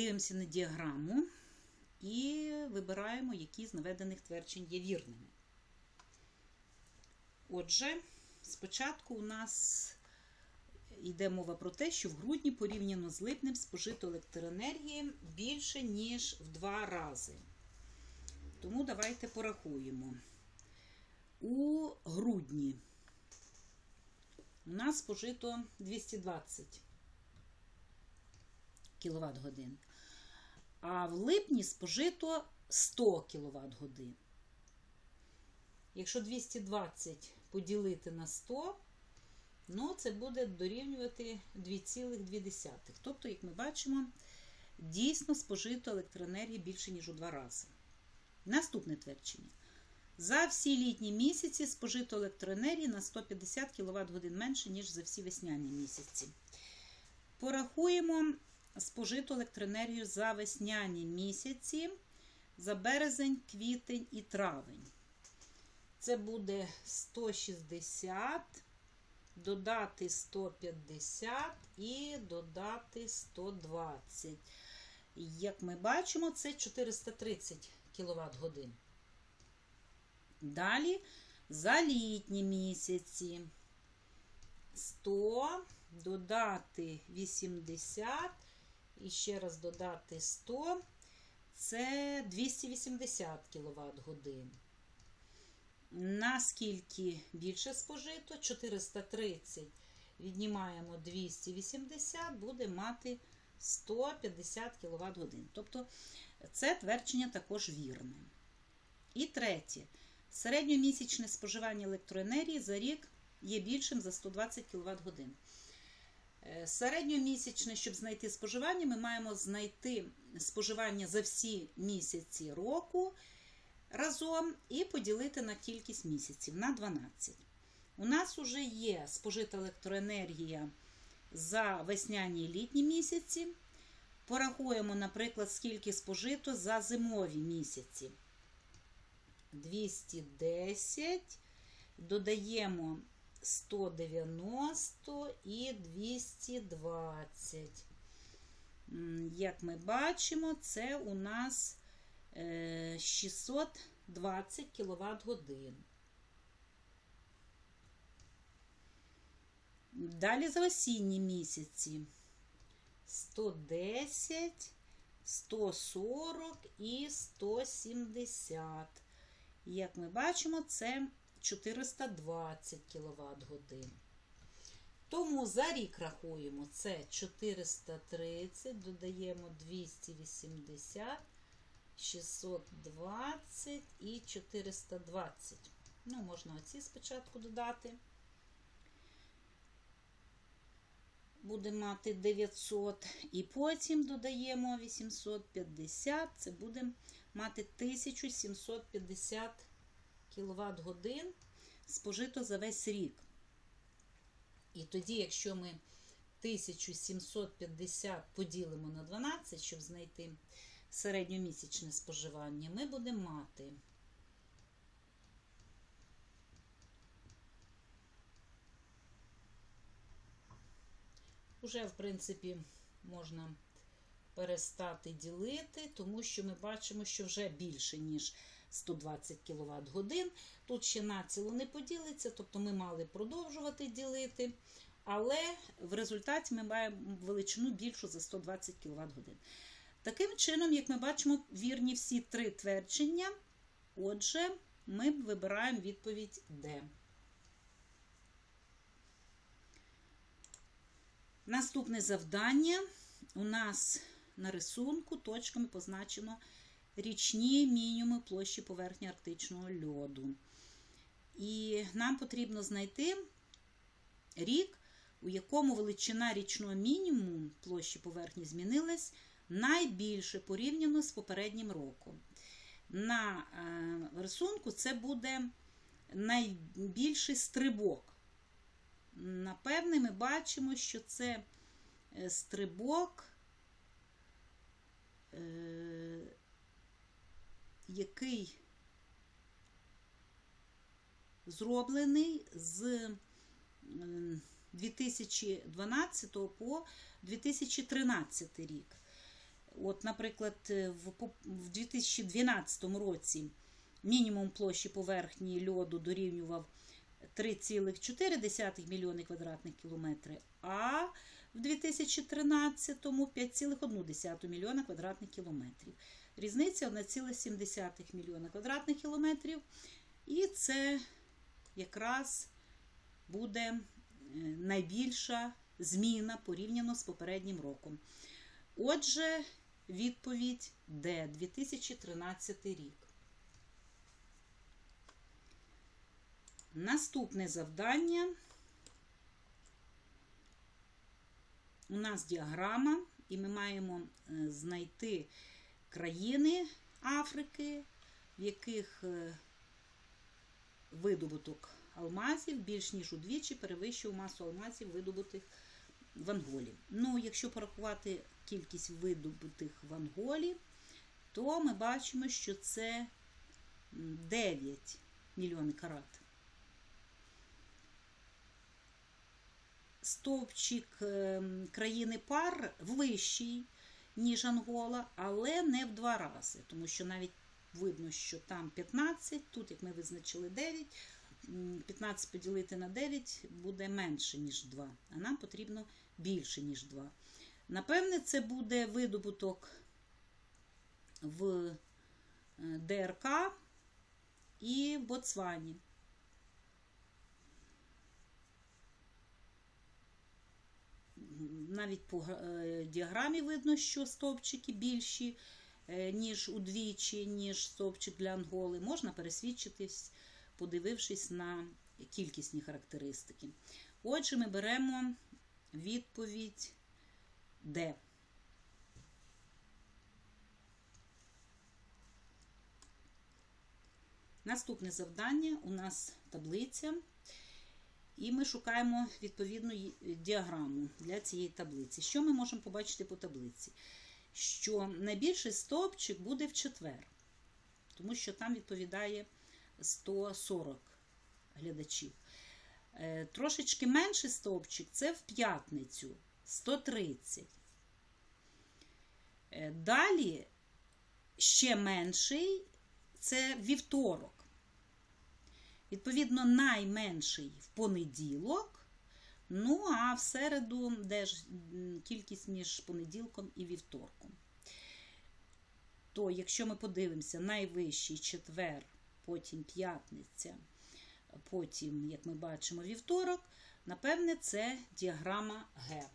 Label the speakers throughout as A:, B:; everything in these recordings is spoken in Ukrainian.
A: Дивимося на діаграму і вибираємо, які з наведених тверджень є вірними. Отже, спочатку у нас йде мова про те, що в грудні порівняно з липнем спожито електроенергії більше, ніж в два рази. Тому давайте порахуємо. У грудні у нас спожито 220 кВт годин. А в липні спожито 100 кВт годин. Якщо 220 поділити на 100, ну це буде дорівнювати 2,2. Тобто, як ми бачимо, дійсно спожито електроенергії більше, ніж у два рази. Наступне твердження. За всі літні місяці спожито електроенергії на 150 кВт годин менше, ніж за всі весняні місяці. Порахуємо спожиту електроенергію за весняні місяці, за березень, квітень і травень. Це буде 160, додати 150 і додати 120. Як ми бачимо, це 430 кВт годин. Далі за літні місяці 100 додати 80 і ще раз додати 100 це 280 кВт годин. Наскільки більше спожито? 430 віднімаємо 280, буде мати 150 кВт годин. Тобто це твердження також вірне. І третє. Середньомісячне споживання електроенергії за рік є більшим за 120 кВт годин. Середньомісячне, щоб знайти споживання, ми маємо знайти споживання за всі місяці року разом і поділити на кількість місяців на 12. У нас вже є спожита електроенергія за весняні і літні місяці. Порахуємо, наприклад, скільки спожито за зимові місяці. 210, додаємо 190 і 220. Як ми бачимо, це у нас 620 кВт годин. Далі за осінні місяці 110, 140 і 170. Як ми бачимо, це 420 кВт годин. Тому за рік рахуємо це 430, додаємо 280, 620 і 420. Ну, можна оці спочатку додати. Буде мати 900, і потім додаємо 850, це буде мати 1750 кВт годин спожито за весь рік. І тоді, якщо ми 1750 поділимо на 12, щоб знайти середньомісячне споживання, ми будемо мати Уже, в принципі, можна перестати ділити, тому що ми бачимо, що вже більше, ніж 120 кВт годин. Тут ще націло не поділиться, тобто ми мали продовжувати ділити. Але в результаті ми маємо величину більшу за 120 кВт годин. Таким чином, як ми бачимо, вірні всі три твердження. Отже, ми вибираємо відповідь Д. Наступне завдання у нас на рисунку точками позначено річні мінімуми площі поверхні арктичного льоду. І нам потрібно знайти рік, у якому величина річного мінімуму площі поверхні змінилась найбільше порівняно з попереднім роком. На рисунку це буде найбільший стрибок. Напевне, ми бачимо, що це стрибок, який зроблений з 2012 по 2013 рік. От, наприклад, е, в, в 2012 році мінімум площі поверхні льоду дорівнював 3,4 мільйони квадратних кілометрів, а в 2013-му 5,1 мільйона квадратних кілометрів. Різниця 1,7 мільйона квадратних кілометрів. І це якраз буде е, найбільша зміна порівняно з попереднім роком. Отже, відповідь Д 2013 рік. Наступне завдання. У нас діаграма, і ми маємо е, знайти країни Африки, в яких е, видобуток алмазів більш ніж удвічі перевищив масу алмазів, видобутих в Анголі. Ну, якщо порахувати кількість видобутих в Анголі, то ми бачимо, що це м, 9 мільйонів карат. Стовпчик ем, країни пар вищий, ніж Ангола, але не в два рази, тому що навіть видно, що там 15, тут, як ми визначили 9, 15 поділити на 9 буде менше, ніж 2, а нам потрібно більше, ніж 2. Напевне, це буде видобуток в е, ДРК і в Ботсвані. Навіть по е, діаграмі видно, що стовпчики більші, е, ніж удвічі, ніж стовпчик для Анголи. Можна пересвідчитись, подивившись на кількісні характеристики. Отже, ми беремо відповідь Д. Наступне завдання у нас таблиця. І ми шукаємо відповідну діаграму для цієї таблиці. Що ми можемо побачити по таблиці? Що найбільший стовпчик буде в четвер, тому що там відповідає 140 глядачів. Е, Трошечки менший стовпчик це в п'ятницю 130. Е, Далі ще менший це вівторок. Відповідно, найменший в понеділок. Ну, а в середу де ж кількість між понеділком і вівторком. То, якщо ми подивимося, найвищий четвер, потім п'ятниця, потім, як ми бачимо, вівторок, напевне, це діаграма Г.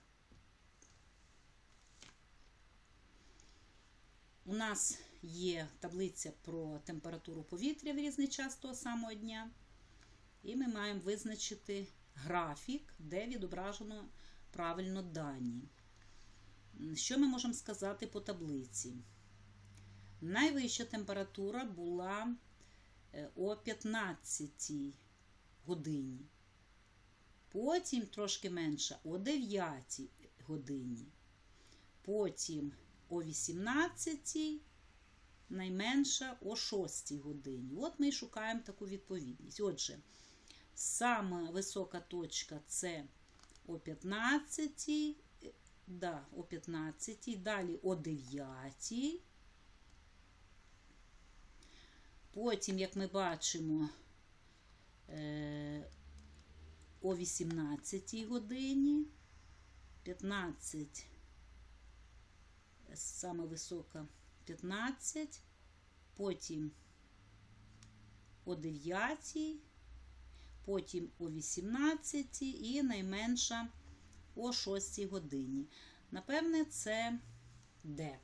A: У нас є таблиця про температуру повітря в різний час того самого дня. І ми маємо визначити графік, де відображено правильно дані. Що ми можемо сказати по таблиці? Найвища температура була е, о 15 годині. Потім трошки менша о 9 годині. Потім о 18 найменша о 6 годині. От ми і шукаємо таку відповідність. Отже, сама висока точка це о 15, е, да, о 15, далі о 9. Потім, як ми бачимо, е, о 18 годині, 15, саме висока 15, потім о 9, потім о 18 і найменша о 6 годині. Напевне, це Д.